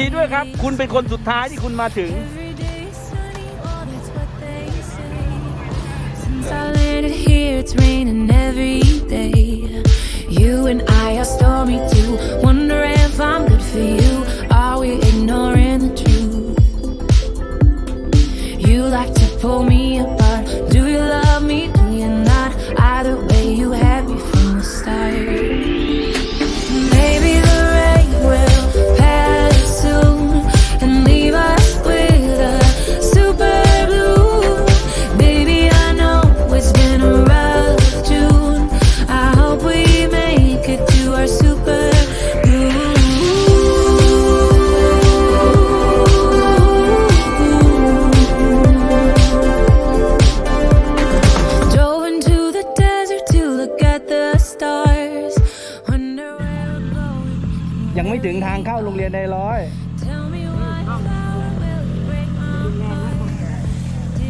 ดีด้วยครับ คุณเป็นคนสุดท้ายที่คุณมาถึง Every day is sunny, oh, that's what they say. Since I landed here, it's raining every day. You and I are stormy too. Wonder if I'm good for you. Are we ignoring the truth? You like to pull me apart. างเข้าโรงเรียนในร้อย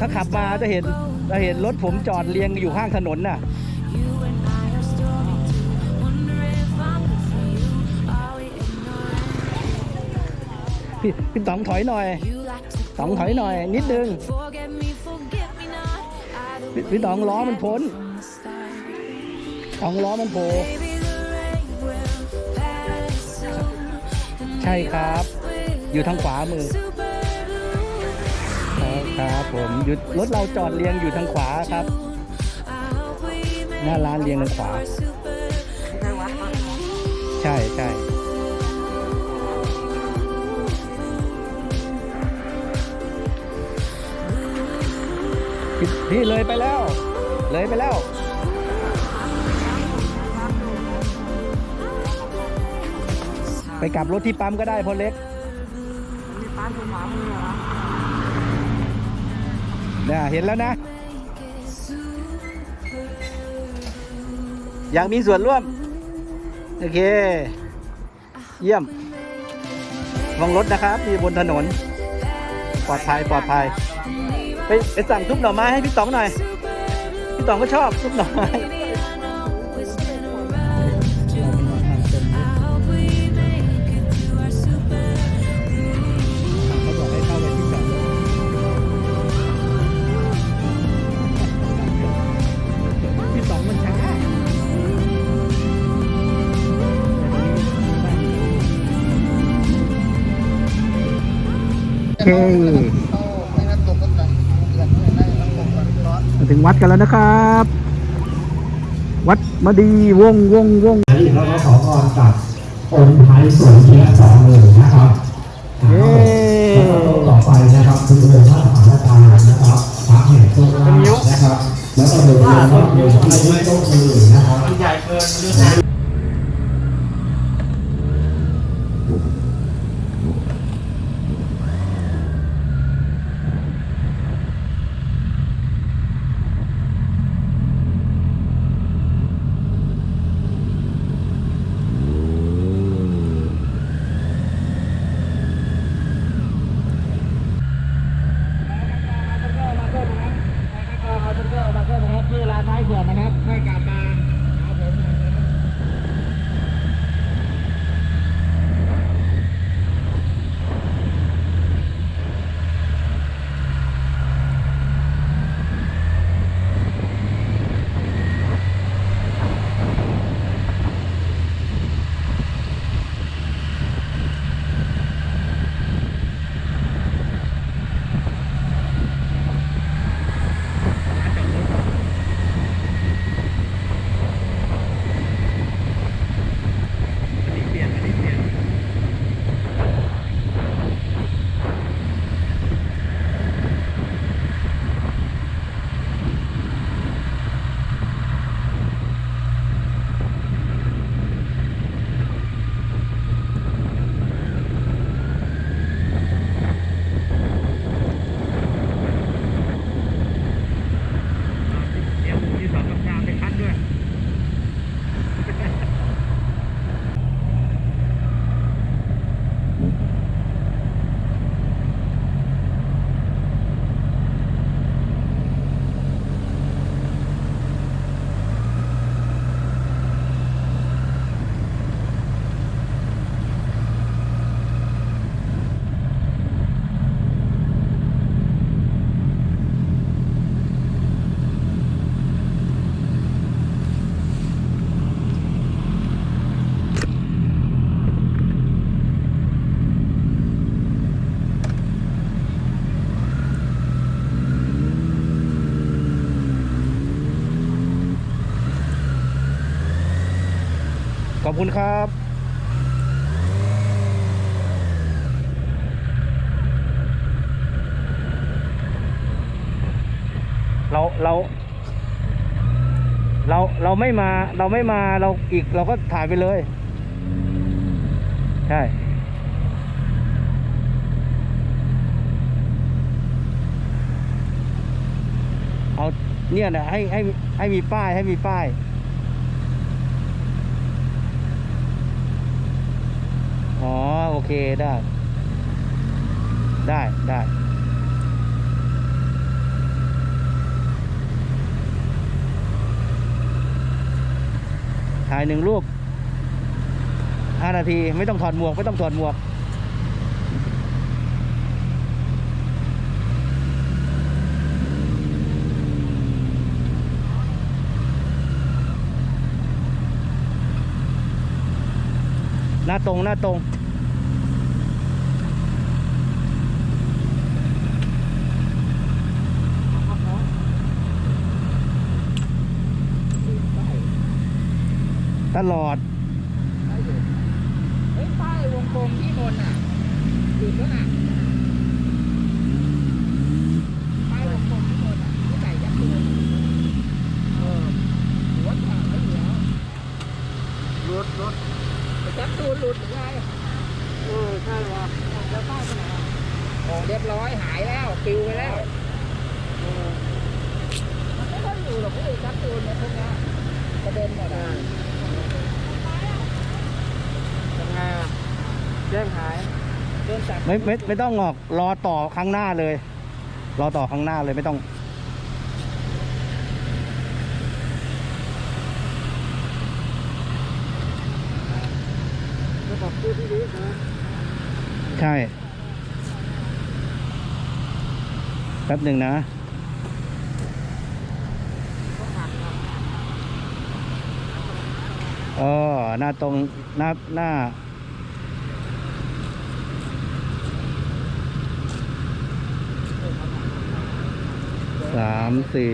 ถ้าขับมาจะเห็นจะเห็นรถผมจอดเรียงอยู่ข้างถนนน่ะพี่พี่ต๋องถอยหน่อยต๋องถอยหน่อย นิดนึงพี่ต๋องล้อมันพ้นต๋องล้อมันโผล่ ใช่ครับ อยู่ทางขวามือครับครับผมหยุดรถเราจอดเรียงอยู่ทางขวาครับ หน้าร้านเรียงทางขวา ใช่ใช่พี่พี่เลยไปแล้ว เลยไปแล้ว ไปกลับรถที่ปั๊มก็ได้พอเล็กเนี่ยเห็นแล้วนะ อยากมีส่วนร่วม โอเค เยี่ยมวางรถนะครับที่บนถนน ปลอดภัยปลอดภัย ไปไปสั่งซุปหน่อไม้ให้พี่ต๋องหน่อย พี่ต๋องก็ชอบซุปหน่อไม้ มาถึงวัดกันแล้วนะครับ วัดมาดีวงวงวงแล้วก็ขอพรกับองค์ไทยสวยทีละสองหมื่นะครับแล้วก็ต่อไปนะครับคือองค์พระมหาทานนะครับพระแห่งโชคลาภนะครับ แล้วก็เดินเดินรอบเดินที่ที่โต๊ะมือนะครับชื่อร้านไม้เผือกนะครับให้กลับม อบคุณครับเราเรา เราเราไม่มา เราไม่มาเราอีกเราก็ถ่ายไปเลย ใช่เอาเนี่ยนะให้ให้ให้มีป้ายให้มีป้าย อ๋อ โอ เคได้ ได้ได้ถ่ายหนึ่งรูปห้านาทีไม่ต้องถอดหมวก ไม่ต้องถอดหมวก หน้าตรง หน้าตรง ตลอด เฮ้ยป้ายวงกลมที่บนอะหยุดแล้วน่ะป้ายวงกลมที่บนอะที่ใส่ยัดตัวเออหัวขาดแล้วอยู่แล้วหลุดหลุดยัดตัวหลุดหรือไงเออใช่ว่ะแล้วป้ายไปไหนอะอ๋อเรียบร้อยหายแล้วปิวไปแล้วเออมันไม่ค่อยอยู่หรอกพี่ยัดตัวเนี่ยพวกเนี้ยกระเด็นหมดอะไง อะแจ้งหายโดนจับไม่ไม่ไม่ต้องออกรอต่อข้างหน้าเลย รอต่อข้างหน้าเลยไม่ต้อง ระบบผู้ที่รู้นะใช่แป๊บหนึ่งนะ เออหน้าตรงหน้าหน้า สามสี่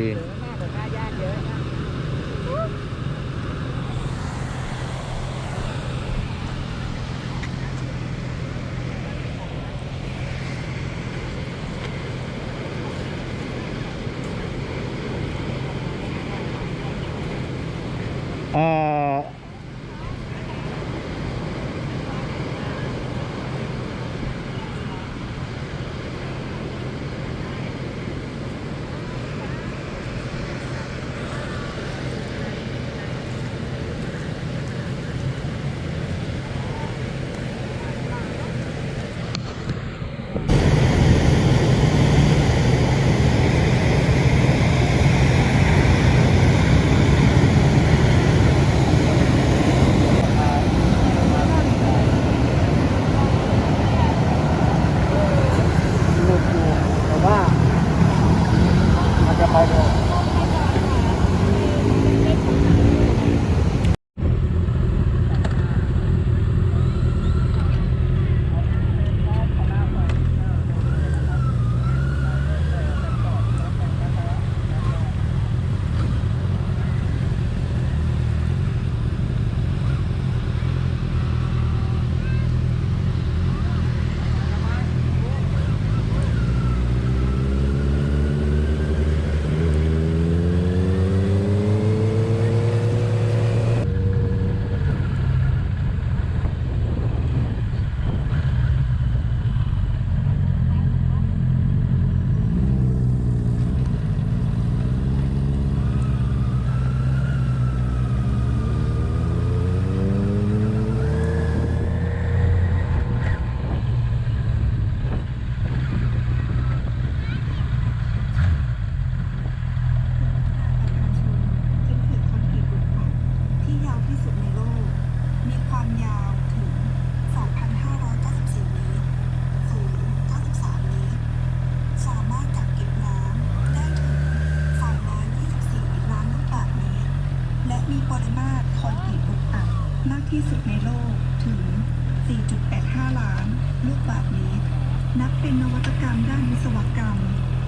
รมด้านวิศวกรรม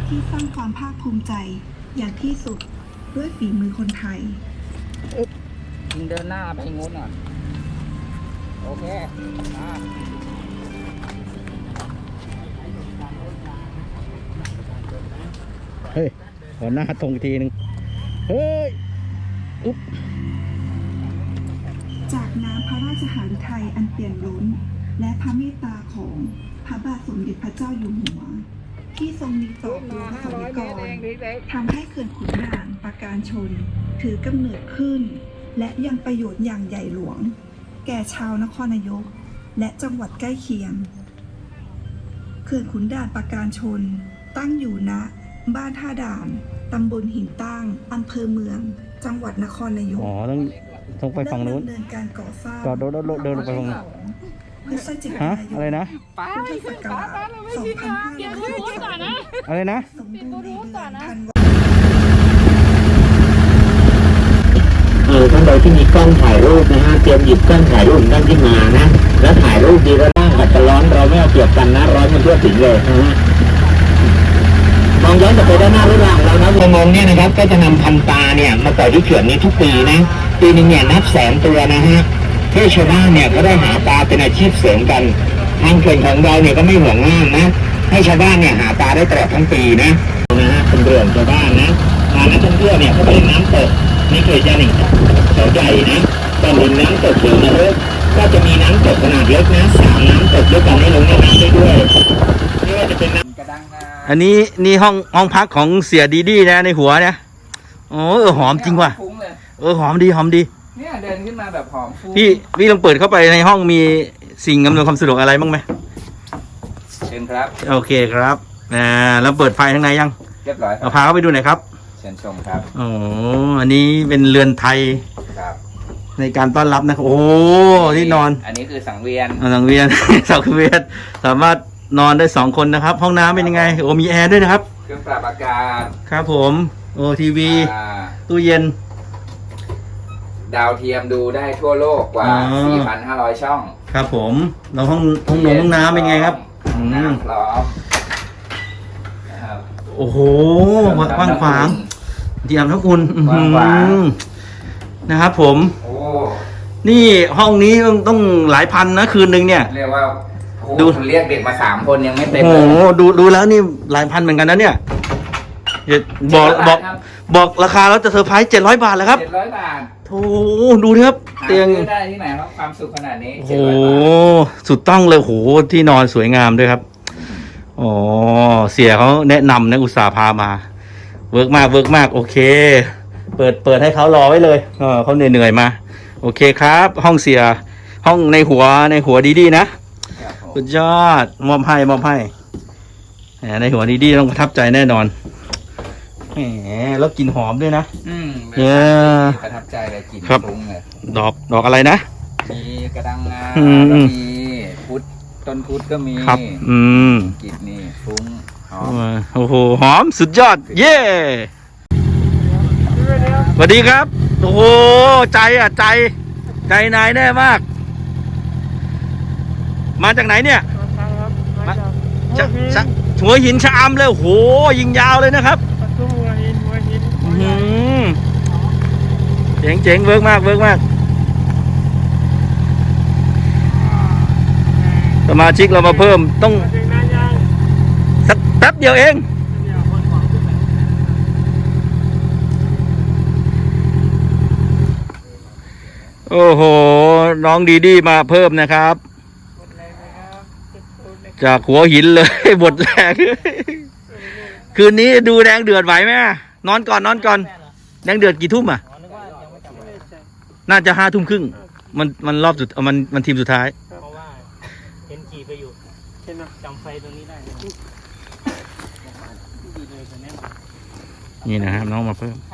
ที่สร้างความภาคภูมิใจอย่างที่สุดด้วยฝีมือคนไทยยิงเดินหน้าไปงูนอะ โอเคอ่าเฮ้ยขอหน้าตรงอีกทีหนึ่งเฮ้ย อุ๊บ จากน้ำพระราชหฤทัยอันเปี่ยมล้น และพระเมตตาของพระบาทสมเด็จพระเจ้าอยู่หัว ที่ทรงมีต่อปวงประสบนิกรทำให้เขื่อนขุนด่านปราการชน ถือกำเนิดขึ้น และยังประโยชน์อย่างใหญ่หลวง แก่ชาวนครนายก และจังหวัดใกล้เคียงเขื่อนขุนด่านปราการชน ตั้งอยู่ณบ้านท่าด่านตำบลหินตั้งอำเภอเมือง จังหวัดนครนายกอ๋อต้อง ต้องไปฝั่งนู้นเริ่มดำเนินการก่อสร้างก่อนเดินเดินเดินลงไปฝั่งนู้น พฤศจิฮะกายนอะไรนะพุทธศักราช2562อะไรนะสมบูรณ์ในเดือนธันวา เออท่านใดที่มีกล้องถ่ายรูปนะฮะเตรียมหยิบกล้องถ่ายรูปนั่นขึ้นมานะ แล้วถ่ายรูปดีก็นั่งกับจะร้อนเราไม่เอาเปรียบกันนะร้อนมันทั่วถึงเลยนะฮะมองย้อนกลับไปด้านหน้ารถรางเรานะประมงเนี่ยนะครับก็จะนำพันปลาเนี่ยมาปล่อยที่เขื่อนนี้ทุกปีนะ ปีหนึงเนี่ยนับแสนตัวนะฮะเพื่อชาวบ้านเนี่ยก็ได้หาปลาเป็นอาชีพเสริมกันทางเขื่อนของเราเนี่ยก็ไม่ห่วงง่ามนะ ให้ชาวบ้านเนี่ยหาปลาได้ตลอดทั้งปีนะนะฮะเป็นเรื่องชาวบ้านนะพานักท่องเที่ยวเนี่ยเขาไปเล่นน้ำตกนี่เคยจะหนึ่งเขาใหญ่นะตอนริมน้ำตกเขียวนรกก็จะมีน้ำตกขนาดเล็กนะสามน้ำตกด้วยกันให้ลงในน้ำได้ด้วยไม่ว่าจะเป็นน้ำกระดังงาอันนี้นี่ห้องห้องพักของเสียดีดีนะในหัวเนี่ยโอ้เออหอมจริงว่ะ เลยเออหอมดีหอมดี เนี่ยเดินขึ้นมาแบบหอมฟุ้งพี่พี่ลองเปิดเข้าไปในห้องมีสิ่งอำนวยความสะดวกอะไรบ้างไหมเชิญครับ โอเคครับอ่าแล้วเปิดไฟข้างในยังเรียบร้อยคเอารับพาเข้าไปดูหน่อยครับเชิญชมครับโอ้อันนี้เป็นเรือนไทยครับในการต้อนรับนะครับโอ้ที่นอนอันนี้คือสังเวียนอ่าสังเวียน สังเวียนสามารถนอนได้สองคนนะครับ ห้องน้ำเป็นยังไงโอ้มีแอร์ด้วยนะครับ เครื่องปรับอากาศครับผมโอ้ทีวี อ่าตู้เย็น ดาวเทียมดูได้ทั่วโลกกว่า อ๋อ 4,500 ช่องครับผมแล้วห้องห้องนงห้องน้ำเป็นไงครับอืม น้ำพร้อมนะครับโอ้โหกว้างขวางดีอาบน้ำอุ่นอื้อหืกว้างขวางอนะครับผม โอ้ นี่ห้องนี้ต้องต้องหลายพันนะคืนหนึ่งเนี่ย เรียกว่าโอ้ดูเรียกเด็กมาสามคนยังไม่เต็มโอ้เลโหยดูดูแล้วนี่หลายพันเหมือนกันนะเนี่ยเดี๋ยวบอกบอกครับ บอกราคาแล้วจะเซอร์ไพรส์เจ็ดร้อยบาทแล้วครับเจ็ดร้อยบาทโธ่ดูดิครับหาเตียงซื้อได้ที่ไหนครับความสุขขนาดนี้โอ้โหเจ็ดร้อยบาทสุดต้องเลยโอ้โหที่นอนสวยงามด้วยครับอ๋อเสียเขาแนะนำนะอุตส่าห์พามา เวิร์กมากเวิร์กมากโอเค เปิดเปิดให้เขารอไว้เลยเออเขาเหนื่อยๆมา โอเคครับ ห้องเสียห้องในหัวในหัวดีๆนะครับผมสุดยอดมอบให้มอบให้แหมในหัวดีๆต้องประทับใจแน่นอน แหมแล้วกลิ่นหอมด้วยนะ อืมเย้ประทับใจเลยกลิ่นครับฟุ้งเลยดอกดอกอะไรนะ มีกระดังงาอืม ก็มีพุทธต้นพุทธก็มีครับ อืมกลิ่นนี่ฟุ้งหอมโอ้โหหอมสุดยอด เย่สวัสดีครับ โอ้โหใจอะใจ ใจนายแน่มาก มาจากไหนเนี่ย มาจากจากหัวหินชะอำเลยโอ้โหยิงยาวเลยนะครับอื้อหือ เจ๋งเจ๋งเวิร์กมากเวิร์กมากสมาชิกเรามาเพิ่มต้องสักแป๊บเดียวเองโอ้โห น้องดีดีมาเพิ่มนะครับ จากหัวหินเลยบทแรกคืนนี้ดูแดงเดือดไหวไหมนอนก่อนนอนก่อน แดงเดือดกี่ทุ่มอะ น่าจะห้าทุ่มครึ่ง มันมันรอบสุดมันมันทีมสุดท้าย เพราะว่าเห็นขี่ไปอยู่ใช่ไหมจำไฟตรงนี้ได้ดีเลยคนนี้นี่นะครับน้องมาเพิ่มใครมี